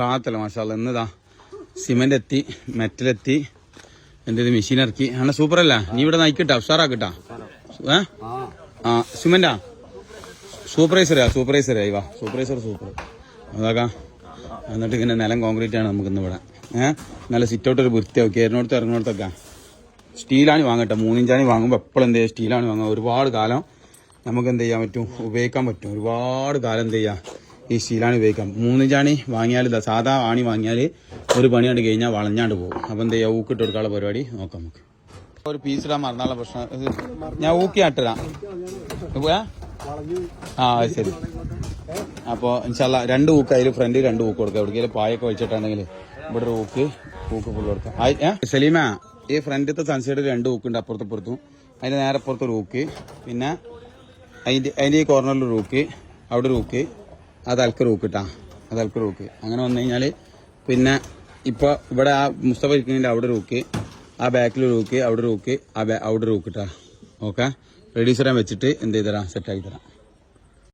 റാത്തല്ല മാഷാല്ല എന്നതാ സിമെന്റ് എത്തി മെറ്റലെത്തി എന്റെ ഒരു മെഷീൻ ഇറക്കി ആണ് സൂപ്പർ അല്ല നീ ഇവിടെ നയിക്കട്ടാ ഉഷാറാക്കട്ടാ? ഏ? ആ സിമെന്റാ? സൂപ്പർവൈസറാ സൂപ്പർവൈസറാ ഇവാ സൂപ്പർവൈസർ സൂപ്പർ. അതാക്കാ എന്നിട്ട് ഇങ്ങനെ നിലം കോൺക്രീറ്റ് ആണ് നമുക്ക് ഇന്ന് ഇവിടെ ഏഹ് നല്ല സിറ്റൗട്ട് ഒരു വൃത്തിയാക്കി എറിനോടത്ത് ഇറങ്ങിനോടത്തൊക്കെ സ്റ്റീലാണ് വാങ്ങട്ടെ മൂന്നിഞ്ചാണി വാങ്ങുമ്പോൾ എപ്പോഴും എന്ത് ചെയ്യുക സ്റ്റീലാണ് വാങ്ങുക. ഒരുപാട് കാലം നമുക്ക് എന്ത് ചെയ്യാൻ പറ്റും? ഉപയോഗിക്കാൻ പറ്റും. ഒരുപാട് കാലം എന്ത് ചെയ്യാം ഈ സ്റ്റീലാണ് ഉപയോഗിക്കാം. മൂന്നിഞ്ചാണി വാങ്ങിയാൽ ഇതാ സാധാ ആണി വാങ്ങിയാൽ ഒരു പണിയാണ് കഴിഞ്ഞാൽ വളഞ്ഞാണ്ട് പോകും. അപ്പം എന്താ ചെയ്യുക ഊക്കിട്ട് കൊടുക്കാനുള്ള പരിപാടി നോക്കാം നമുക്ക്. ഒരു പീസ് ഇടാൻ മറന്നാലുള്ള പ്രശ്നം. ഞാൻ ഊക്കി ആട്ടിടാം പോയാ? ആ ശരി. അപ്പോൾ ഇൻഷാല്ല രണ്ട് ഊക്ക് അതിൽ ഫ്രണ്ട് രണ്ട് ഊക്ക് കൊടുക്കുക എവിടേക്കെങ്കിലും പായൊക്കെ വെച്ചിട്ടുണ്ടെങ്കിൽ ഇവിടെ ഒരു ഊക്ക് ഊക്ക് ഫുള്ള് കൊടുക്കാം. സലീമ ഈ ഫ്രണ്ടിലത്തെ സൺസൈഡിൽ രണ്ട് ഊക്ക് ഉണ്ട് അപ്പുറത്തും പുറത്തും അതിന് നേരെ അപ്പുറത്തൊരു ഊക്ക്. പിന്നെ അതിന്റെ അതിന്റെ ഈ കോർണറിൽ ഒരു ഊക്ക്. അവിടെ ഒരു ഊക്ക്. അത് അൽക്കൊരു റൂക്ക് അത് അൽക്കൊരു റൂക്ക് അങ്ങനെ വന്നു കഴിഞ്ഞാൽ പിന്നെ ഇപ്പോൾ ഇവിടെ ആ മുസ്തഫ ഇരിക്കുന്നതിന്റെ അവിടെ റൂക്ക് ആ ബാക്കിൽ റൂക്ക് അവിടെ റൂക്ക് ആ അവിടെ റൂക്ക് കിട്ടാം ഓക്കെ? റെഡീസ് തരാൻ വെച്ചിട്ട് എന്ത് ചെയ്തരാം സെറ്റ് ആക്കി തരാം.